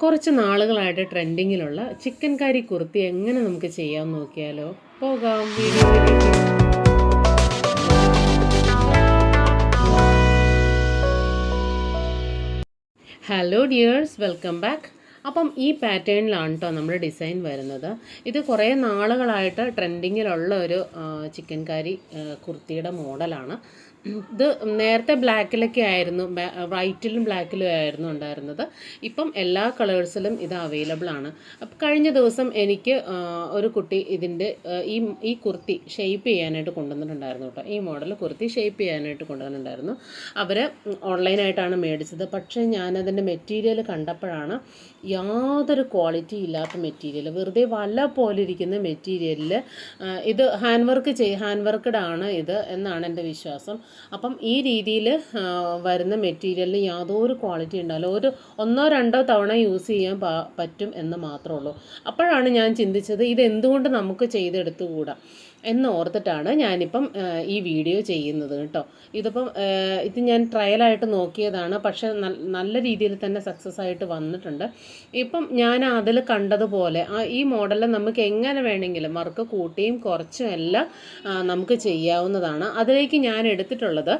കുറച്ച് നാളുകളായിട്ട് ട്രെൻഡിങ്ങിലുള്ള ചിക്കൻ കറി കുർത്തി എങ്ങനെ നമുക്ക് ചെയ്യാൻ നോക്കിയാലോ? പോകാം ഹലോ ഡിയേഴ്സ് വെൽക്കം ബാക്ക് അപ്പം ഈ പാറ്റേണിലാണ് കേട്ടോ നമ്മുടെ ഡിസൈൻ വരുന്നത്. ഇത് കുറേ നാളുകളായിട്ട് ട്രെൻഡിങ്ങിലുള്ള ഒരു ചിക്കൻകാരി കുർത്തിയുടെ മോഡലാണ് ഇത് നേരത്തെ ബ്ലാക്കിലൊക്കെ ആയിരുന്നു വൈറ്റിലും ബ്ലാക്കിലും ആയിരുന്നു ഉണ്ടായിരുന്നത്. ഇപ്പം എല്ലാ കളേഴ്സിലും ഇത് അവൈലബിൾ ആണ്. അപ്പം കഴിഞ്ഞ ദിവസം എനിക്ക് ഒരു കുട്ടി ഇതിന്റെ ഈ ഈ കുർത്തി ഷെയ്പ്പ് ചെയ്യാനായിട്ട് കൊണ്ടുവന്നിട്ടുണ്ടായിരുന്നു കേട്ടോ. ഈ മോഡൽ കുർത്തി ഷെയ്പ്പ് ചെയ്യാനായിട്ട് കൊണ്ടുവന്നിട്ടുണ്ടായിരുന്നു. അവർ ഓൺലൈനായിട്ടാണ് മേടിച്ചത്. പക്ഷേ ഞാനതിന്റെ മെറ്റീരിയൽ കണ്ടപ്പോഴാണ് യാതൊരു ക്വാളിറ്റി ഇല്ലാത്ത മെറ്റീരിയൽ വെറുതെ വല പോലെ ഇരിക്കുന്ന മെറ്റീരിയലിൽ ഇത് ഹാൻഡ് വർക്ക് ചെയ് ഹാൻഡ് വർക്ക്ഡ് ആണ് ഇത് എന്നാണ് എന്റെ വിശ്വാസം. അപ്പം ഈ രീതിയിൽ വരുന്ന മെറ്റീരിയലിന് യാതൊരു ക്വാളിറ്റി ഉണ്ടാവില്ല. ഒരു ഒന്നോ രണ്ടോ തവണ യൂസ് ചെയ്യാൻ പറ്റും എന്ന് മാത്രമേ ഉള്ളൂ. അപ്പോഴാണ് ഞാൻ ചിന്തിച്ചത് ഇത് എന്തുകൊണ്ട് നമുക്ക് ചെയ്തെടുത്തുകൂടാ? എന്ന് ഓർത്തിട്ടാണ് ഞാനിപ്പം ഈ വീഡിയോ ചെയ്യുന്നത് കേട്ടോ. ഇതിപ്പം ഇത് ഞാൻ ട്രയലായിട്ട് നോക്കിയതാണ്. പക്ഷെ നല്ല രീതിയിൽ തന്നെ സക്സസ് ആയിട്ട് വന്നിട്ടുണ്ട്. ഇപ്പം ഞാൻ അതിൽ കണ്ടതുപോലെ ഈ മോഡലിൽ നമുക്ക് എങ്ങനെ വേണമെങ്കിലും വർക്ക് കൂട്ടിയും കുറച്ചും എല്ലാം നമുക്ക് ചെയ്യാവുന്നതാണ്. അതിലേക്ക് ഞാൻ എടുത്തിട്ടുള്ളത്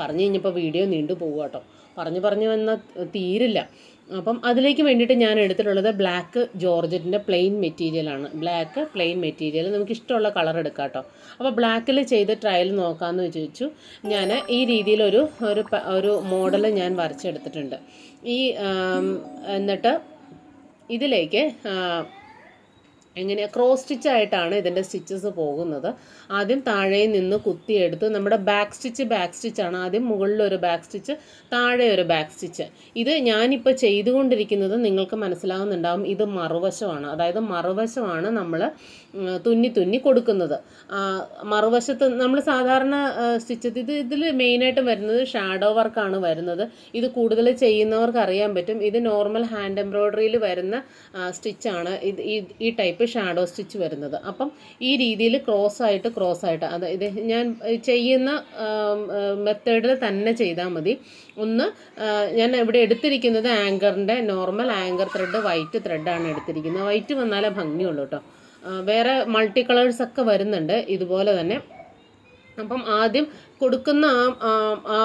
പറഞ്ഞു കഴിഞ്ഞപ്പോൾ വീഡിയോ നീണ്ടു പോകുക കേട്ടോ. പറഞ്ഞു പറഞ്ഞു വന്ന തീരില്ല. അപ്പം അതിലേക്ക് വേണ്ടിയിട്ട് ഞാൻ എടുത്തിട്ടുള്ളത് ബ്ലാക്ക് ജോർജറ്റിന്റെ പ്ലെയിൻ മെറ്റീരിയലാണ് ബ്ലാക്ക് പ്ലെയിൻ മെറ്റീരിയൽ നമുക്ക് ഇഷ്ടമുള്ള കളർ എടുക്കാം കേട്ടോ. അപ്പോൾ ബ്ലാക്കിൽ ചെയ്ത് ട്രയൽ നോക്കാമെന്ന് ചോദിച്ചു ഞാൻ ഈ രീതിയിലൊരു ഒരു ഒരു മോഡൽ ഞാൻ വരച്ചെടുത്തിട്ടുണ്ട്. ഈ എന്നിട്ട് ഇതിലേക്ക് ആ, എങ്ങനെയാണ് ക്രോസ് സ്റ്റിച്ച് ആയിട്ടാണ് ഇതിന്റെ സ്റ്റിച്ചസ് പോകുന്നത്. ആദ്യം താഴെ നിന്ന് കുത്തിയെടുത്ത് നമ്മുടെ ബാക്ക് സ്റ്റിച്ച് ബാക്ക് സ്റ്റിച്ചാണ് ആദ്യം മുകളിൽ ഒരു ബാക്ക് സ്റ്റിച്ച് താഴെ ഒരു ബാക്ക് സ്റ്റിച്ച് ഇത് ഞാനിപ്പോൾ ചെയ്തുകൊണ്ടിരിക്കുന്നത് നിങ്ങൾക്ക് മനസ്സിലാവുന്നുണ്ടാവും ഇത് മറുവശമാണ്. അതായത് മറുവശമാണ് നമ്മൾ തുന്നി തുന്നി കൊടുക്കുന്നത്. മറുവശത്ത് നമ്മൾ സാധാരണ സ്റ്റിച്ച് ഇത് ഇതിൽ മെയിനായിട്ട് വരുന്നത് ഷാഡോ വർക്കാണ് വരുന്നത്. ഇത് കൂടുതൽ ചെയ്യുന്നവർക്ക് അറിയാൻ പറ്റും. ഇത് നോർമൽ ഹാൻഡ് എംബ്രോയ്ഡറിയിൽ വരുന്ന സ്റ്റിച്ചാണ് ഇത് ഈ ടൈപ്പ് ഷാഡോ സ്റ്റിച്ച് വരുന്നത്. അപ്പം ഈ രീതിയിൽ ക്രോസ് ആയിട്ട് ക്രോസ് ആയിട്ട് അത് ഇത് ഞാൻ ചെയ്യുന്ന മെത്തേഡിൽ തന്നെ ചെയ്താൽ മതി. ഒന്ന് ഞാൻ ഇവിടെ എടുത്തിരിക്കുന്നത് ആങ്കറിന്റെ നോർമൽ ആങ്കർ ത്രെഡ് വൈറ്റ് ത്രെഡാണ് എടുത്തിരിക്കുന്നത്. വൈറ്റ് വന്നാലേ ഭംഗിയുള്ളൂ കേട്ടോ. വേറെ മൾട്ടി കളേഴ്സൊക്കെ വരുന്നുണ്ട്. ഇതുപോലെ തന്നെ അപ്പം ആദ്യം കൊടുക്കുന്ന ആ ആ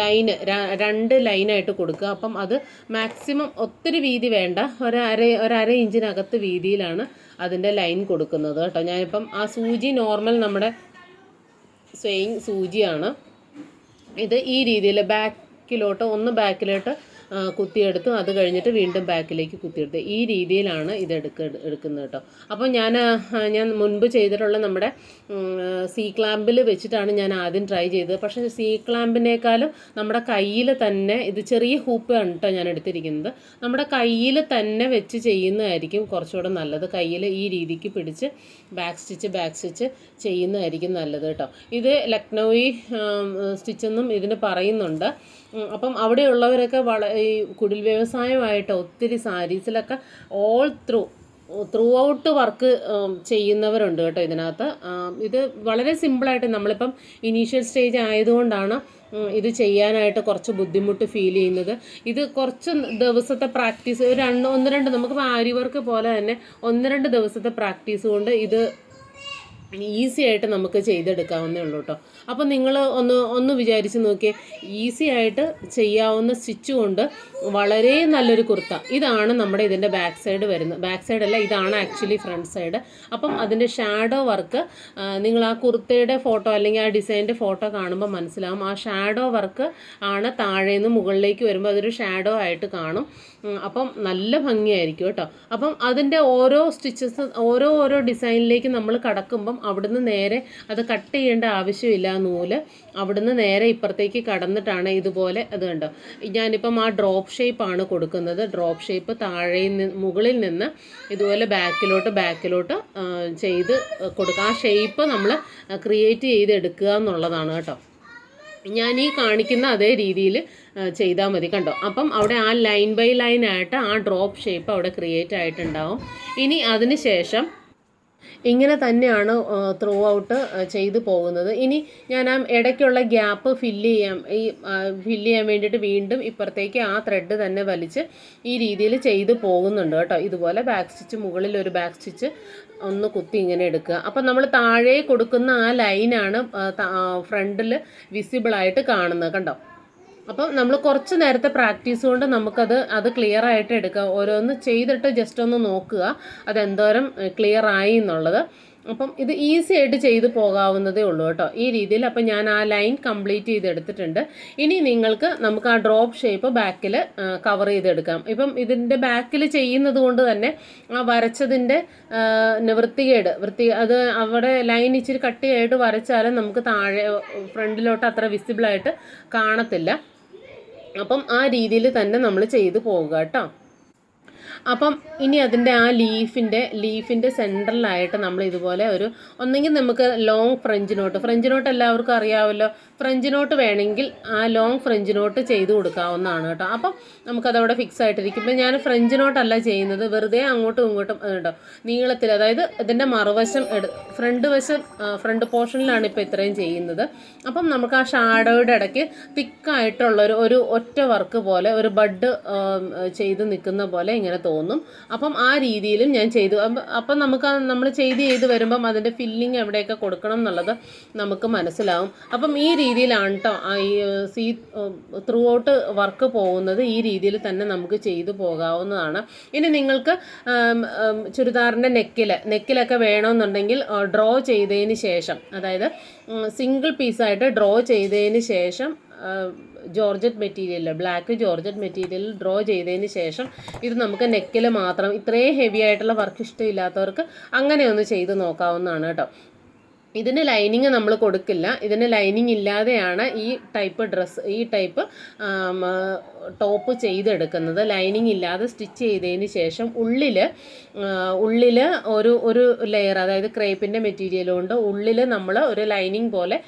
ലൈന് രണ്ട് ലൈനായിട്ട് കൊടുക്കുക. അപ്പം അത് മാക്സിമം ഒത്തിരി വീതി വേണ്ട. ഒരു അര ഒരു അര ഇഞ്ചിനകത്ത് വീതിയിലാണ് അതിന്റെ ലൈൻ കൊടുക്കുന്നത് കേട്ടോ. ഞാനിപ്പം ആ സൂചി നോർമൽ നമ്മുടെ സ്വയിങ് സൂചിയാണ്. ഇത് ഈ രീതിയിൽ ബാക്കിലോട്ട് ഒന്ന് ബാക്കിലോട്ട് കുത്തിയെടുത്ത്. അത് കഴിഞ്ഞിട്ട് വീണ്ടും ബാക്കിലേക്ക് കുത്തിയെടുത്ത്. ഈ രീതിയിലാണ് ഇത് എടുക്ക എടുക്കുന്നത് കേട്ടോ. അപ്പോൾ ഞാൻ ഞാൻ മുൻപ് ചെയ്തിട്ടുള്ള നമ്മുടെ സീ ക്ലാമ്പിൽ വെച്ചിട്ടാണ് ഞാൻ ആദ്യം ട്രൈ ചെയ്തത്. പക്ഷേ സീ ക്ലാമ്പിനേക്കാളും നമ്മുടെ കയ്യിൽ തന്നെ ഇത് ചെറിയ ഹൂപ്പാണ് കേട്ടോ ഞാൻ എടുത്തിരിക്കുന്നത്. നമ്മുടെ കയ്യിൽ തന്നെ വെച്ച് ചെയ്യുന്നതായിരിക്കും കുറച്ചുകൂടെ നല്ലത്. കയ്യിൽ ഈ രീതിക്ക് പിടിച്ച് ബാക്ക് സ്റ്റിച്ച് ബാക്ക് സ്റ്റിച്ച് ചെയ്യുന്നതായിരിക്കും നല്ലത് കേട്ടോ. ഇത് ലക്നൗയി സ്റ്റിച്ചെന്നും ഇതിന് പറയുന്നുണ്ട്. അപ്പം അവിടെയുള്ളവരൊക്കെ വള ഈ കുടിൽ വ്യവസായമായിട്ട് ഒത്തിരി സാരീസിലൊക്കെ all through throughout work ചെയ്യുന്നവരുണ്ട് കേട്ടോ ഇതിനകത്ത്. ഇത് വളരെ സിമ്പിളായിട്ട് നമ്മളിപ്പം ഇനീഷ്യൽ സ്റ്റേജ് ആയതുകൊണ്ടാണ് ഇത് ചെയ്യാനായിട്ട് കുറച്ച് ബുദ്ധിമുട്ട് ഫീൽ ചെയ്യുന്നത്. ഇത് കുറച്ച് ദിവസത്തെ പ്രാക്ടീസ് രണ്ട് ഒന്ന് രണ്ട് നമുക്ക് ആരി വർക്ക് പോലെ തന്നെ ഒന്ന് രണ്ട് ദിവസത്തെ പ്രാക്ടീസ് കൊണ്ട് ഇത് ഈസി ആയിട്ട് നമുക്ക് ചെയ്തെടുക്കാവുന്നേ ഉള്ളൂ കേട്ടോ അപ്പോൾ നിങ്ങൾ ഒന്ന് ഒന്ന് വിചാരിച്ച് നോക്കിയേ. ഈസി ആയിട്ട് ചെയ്യാവുന്ന സ്റ്റിച്ച് കൊണ്ട് വളരെ നല്ലൊരു കുർത്ത. ഇതാണ് നമ്മുടെ ഇതിന്റെ ബാക്ക് സൈഡ് വരുന്നത് ബാക്ക് സൈഡ് അല്ല ഇതാണ് ആക്ച്വലി ഫ്രണ്ട് സൈഡ് അപ്പം അതിന്റെ ഷാഡോ വർക്ക് നിങ്ങൾ ആ കുർത്തയുടെ ഫോട്ടോ അല്ലെങ്കിൽ ആ ഡിസൈന്റെ ഫോട്ടോ കാണുമ്പോൾ മനസ്സിലാവും. ആ ഷാഡോ വർക്ക് ആണ് താഴെ നിന്ന് മുകളിലേക്ക് വരുമ്പോൾ അതൊരു ഷാഡോ ആയിട്ട് കാണും. അപ്പം നല്ല ഭംഗിയായിരിക്കും കേട്ടോ അപ്പം അതിന്റെ ഓരോ സ്റ്റിച്ചസ് ഓരോ ഓരോ ഡിസൈനിലേക്ക് നമ്മൾ കടക്കുമ്പം അവിടുന്ന് നേരെ അത് കട്ട് ചെയ്യേണ്ട ആവശ്യമില്ല നൂൽ. അവിടുന്ന് നേരെ ഇപ്പുറത്തേക്ക് കടന്നിട്ടാണ് ഇതുപോലെ അത് കണ്ടോ. ഞാനിപ്പം ആ ഡ്രോപ്പ് ഷേപ്പാണ് കൊടുക്കുന്നത്. ഡ്രോപ്പ് ഷേപ്പ് താഴെ നിന്ന് മുകളിൽ നിന്ന് ഇതുപോലെ ബാക്കിലോട്ട് ബാക്കിലോട്ട് ചെയ്ത് കൊടുക്കുക ആ ഷേപ്പ് നമ്മൾ ക്രിയേറ്റ് ചെയ്തെടുക്കുക എന്നുള്ളതാണ് കേട്ടോ. ഞാൻ ഈ കാണിക്കുന്ന അതേ രീതിയിൽ ചെയ്താൽ മതി കണ്ടോ. അപ്പം അവിടെ ആ ലൈൻ ബൈ ലൈൻ ആയിട്ട് ആ ഡ്രോപ്പ് ഷേപ്പ് അവിടെ ക്രിയേറ്റ് ആയിട്ടുണ്ടാവും. ഇനി അതിന് ശേഷം ഇങ്ങനെ തന്നെയാണ് ത്രൂ ഔട്ട് ചെയ്തു പോകുന്നത്. ഇനി ഞാൻ ആ ഇടയ്ക്കുള്ള ഗ്യാപ്പ് ഫില്ല് ചെയ്യാൻ ഈ ഫില്ല് ചെയ്യാൻ വേണ്ടിയിട്ട് വീണ്ടും ഇപ്പുറത്തേക്ക് ആ ത്രെഡ് തന്നെ വലിച്ച് ഈ രീതിയിൽ ചെയ്തു പോകുന്നുണ്ട് കേട്ടോ. ഇതുപോലെ ബാക്ക് സ്റ്റിച്ച് മുകളിൽ ഒരു ബാക്ക് സ്റ്റിച്ച് ഒന്ന് കുത്തി ഇങ്ങനെ എടുക്കുക. അപ്പം നമ്മൾ താഴെ കൊടുക്കുന്ന ആ ലൈനാണ് ഫ്രണ്ടിൽ വിസിബിളായിട്ട് കാണുന്നത് കണ്ടോ? അപ്പം നമ്മൾ കുറച്ച് നേരത്തെ പ്രാക്ടീസ് കൊണ്ട് നമുക്കത് അത് ക്ലിയർ ആയിട്ട് എടുക്കാം. ഓരോന്ന് ചെയ്തിട്ട് ജസ്റ്റ് ഒന്ന് നോക്കുക അതെന്തോരം ക്ലിയർ ആയി എന്നുള്ളത്. അപ്പം ഇത് ഈസി ആയിട്ട് ചെയ്തു പോകാവുന്നതേ ഉള്ളൂ കേട്ടോ. ഈ രീതിയിൽ അപ്പം ഞാൻ ആ ലൈൻ കംപ്ലീറ്റ് ചെയ്തെടുത്തിട്ടുണ്ട്. ഇനി നിങ്ങൾക്ക് നമുക്ക് ആ ഡ്രോപ്പ് ഷേപ്പ് ബാക്കിൽ കവർ ചെയ്തെടുക്കാം. ഇപ്പം ഇതിന്റെ ബാക്കിൽ ചെയ്യുന്നത് കൊണ്ട് തന്നെ ആ വരച്ചതിന്റെ വൃത്തികേട് വൃത്തി അത് അവിടെ ലൈൻ ഇച്ചിരി കട്ടിയായിട്ട് വരച്ചാലും നമുക്ക് താഴെ ഫ്രണ്ടിലോട്ട് അത്ര വിസിബിളായിട്ട് കാണത്തില്ല. അപ്പം ആ രീതിയിൽ തന്നെ നമ്മൾ ചെയ്ത് പോവുക കേട്ടോ. അപ്പം ഇനി അതിന്റെ ആ ലീഫിന്റെ ലീഫിന്റെ സെന്ററിലായിട്ട് നമ്മൾ ഇതുപോലെ ഒരു ഒന്നെങ്കിൽ നമുക്ക് long French knot French knot എല്ലാവർക്കും അറിയാമല്ലോ ഫ്രഞ്ച് നോട്ട് വേണമെങ്കിൽ ആ ലോങ് ഫ്രഞ്ച് നോട്ട് ചെയ്ത് കൊടുക്കാവുന്നതാണ് കേട്ടോ. അപ്പം നമുക്കതവിടെ ഫിക്സ് ആയിട്ടിരിക്കും. ഇപ്പം ഞാൻ ഫ്രഞ്ച് നോട്ടല്ല ചെയ്യുന്നത്. വെറുതെ അങ്ങോട്ടും ഇങ്ങോട്ടും കേട്ടോ നീളത്തിൽ അതായത് ഇതിന്റെ മറുവശം എടു ഫ്രണ്ട് വശം ഫ്രണ്ട് പോർഷനിലാണ് ഇപ്പോൾ ഇത്രയും ചെയ്യുന്നത്. അപ്പം നമുക്ക് ആ ഷാഡോയുടെ ഇടയ്ക്ക് തിക്കായിട്ടുള്ള ഒരു ഒരു ഒറ്റ വർക്ക് പോലെ ഒരു ബഡ് ചെയ്ത് നിൽക്കുന്ന പോലെ ഇങ്ങനെ തോന്നും. അപ്പം ആ രീതിയിലും ഞാൻ ചെയ്തു. അപ്പം നമുക്ക് നമ്മൾ ചെയ്ത് ചെയ്ത് വരുമ്പം അതിന്റെ ഫില്ലിങ് എവിടെയൊക്കെ കൊടുക്കണം എന്നുള്ളത് നമുക്ക് മനസ്സിലാവും. അപ്പം ഈ രീതിയിലാണ് കേട്ടോ ഈ സീ ത്രൂ ഔട്ട് വർക്ക് പോകുന്നത് ഈ രീതിയിൽ തന്നെ നമുക്ക് ചെയ്തു പോകാവുന്നതാണ്. ഇനി നിങ്ങൾക്ക് ചുരിദാറിന്റെ നെക്കിൽ നെക്കിലൊക്കെ വേണമെന്നുണ്ടെങ്കിൽ ഡ്രോ ചെയ്തതിന് ശേഷം അതായത് സിംഗിൾ പീസായിട്ട് ഡ്രോ ചെയ്തതിന് ശേഷം ജോർജറ്റ് മെറ്റീരിയലിൽ ബ്ലാക്ക് ജോർജറ്റ് മെറ്റീരിയൽ ഡ്രോ ചെയ്തതിന് ശേഷം ഇത് നമുക്ക് നെക്കിൽ മാത്രം ഇത്രയും ഹെവി ആയിട്ടുള്ള വർക്ക് ഇഷ്ടമില്ലാത്തവർക്ക് അങ്ങനെ ഒന്ന് ചെയ്ത് നോക്കാവുന്നതാണ് കേട്ടോ ഇതിന് ലൈനിങ് നമ്മൾ കൊടുക്കില്ല. ഇതിന് ലൈനിങ് ഇല്ലാതെയാണ് ഈ ടൈപ്പ് ഡ്രസ്സ് ഈ ടൈപ്പ് ടോപ്പ് ചെയ്തെടുക്കുന്നത്. ലൈനിങ് ഇല്ലാതെ സ്റ്റിച്ച് ചെയ്തതിന് ശേഷം ഉള്ളിൽ ഉള്ളിൽ ഒരു ഒരു ലെയർ അതായത് ക്രേപ്പിന്റെ മെറ്റീരിയൽ കൊണ്ട് ഉള്ളിൽ നമ്മൾ ഒരു ലൈനിങ് പോലെ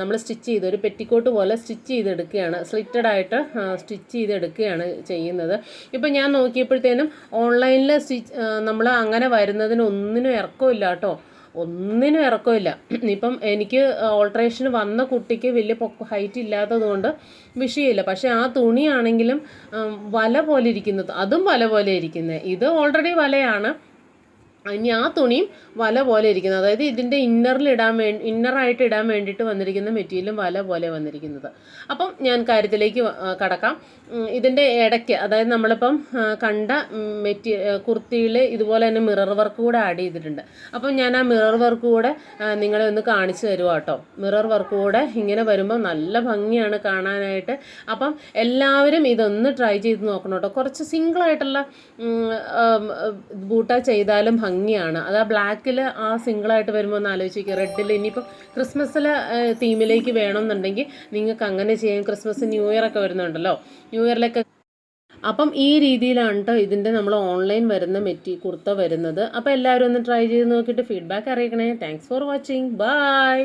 നമ്മൾ സ്റ്റിച്ച് ചെയ്ത് ഒരു പെറ്റിക്കോട്ട് പോലെ സ്റ്റിച്ച് ചെയ്തെടുക്കുകയാണ്. സ്ലിറ്റഡ് ആയിട്ട് സ്റ്റിച്ച് ചെയ്തെടുക്കുകയാണ് ചെയ്യുന്നത്. ഇപ്പം ഞാൻ നോക്കിയപ്പോഴത്തേനും ഓൺലൈനിൽ സ്റ്റിച്ച് നമ്മൾ അങ്ങനെ വരുന്നതിന് ഒന്നിനും ഇറക്കമില്ല കേട്ടോ. ഒന്നിനും ഇറക്കമില്ല. ഇപ്പം എനിക്ക് ഓൾട്രേഷന് വന്ന കുട്ടിക്ക് വലിയ പൊക്ക ഹൈറ്റ് ഇല്ലാത്തതുകൊണ്ട് വിഷയമില്ല. പക്ഷേ ആ തുണിയാണെങ്കിലും വല പോലെ ഇരിക്കുന്നത് അതും വല പോലെ ഇരിക്കുന്നത്. ഇത് ഓൾറെഡി വലയാണ്. ഇനി ആ തുണിയും വല പോലെ ഇരിക്കുന്നത്. അതായത് ഇതിന്റെ ഇന്നറിൽ ഇടാൻ വേണ്ടി ഇന്നറായിട്ട് ഇടാൻ വേണ്ടിയിട്ട് വന്നിരിക്കുന്ന മെറ്റീരിയലും വല പോലെ വന്നിരിക്കുന്നത്. അപ്പം ഞാൻ കാര്യത്തിലേക്ക് കടക്കാം. ഇതിന്റെ ഇടയ്ക്ക് അതായത് നമ്മളിപ്പം കണ്ട മെറ്റീ കുർത്തിയിൽ ഇതുപോലെ തന്നെ മിറർ വർക്ക് കൂടെ ആഡ് ചെയ്തിട്ടുണ്ട്. അപ്പം ഞാൻ ആ മിറർ വർക്ക് കൂടെ നിങ്ങളെ ഒന്ന് കാണിച്ചു തരുവാ കേട്ടോ മിറർ വർക്ക് കൂടെ ഇങ്ങനെ വരുമ്പോൾ നല്ല ഭംഗിയാണ് കാണാനായിട്ട്. അപ്പം എല്ലാവരും ഇതൊന്ന് ട്രൈ ചെയ്ത് നോക്കണം കേട്ടോ കുറച്ച് സിംഗിളായിട്ടുള്ള ബൂട്ട ചെയ്താലും ഭംഗിയാണ്. അത് ആ ബ്ലാക്കിൽ ആ സിംഗിളായിട്ട് വരുമ്പോൾ ഒന്ന് ആലോചിക്കുക റെഡിൽ ഇനിയിപ്പോൾ ക്രിസ്മസിൽ തീമിലേക്ക് വേണമെന്നുണ്ടെങ്കിൽ നിങ്ങൾക്ക് അങ്ങനെ ചെയ്യാം. ക്രിസ്മസ് ന്യൂ ഇയർ ഒക്കെ വരുന്നുണ്ടല്ലോ. ന്യൂ ഇയറിലൊക്കെ അപ്പം ഈ രീതിയിലാണ് കേട്ടോ ഇതിന്റെ നമ്മൾ ഓൺലൈൻ വരുന്ന മെറ്റി കുർത്ത വരുന്നത്. അപ്പോൾ എല്ലാവരും ഒന്ന് ട്രൈ ചെയ്ത് നോക്കിയിട്ട് feedback അറിയിക്കണേ. Thanks for watching bye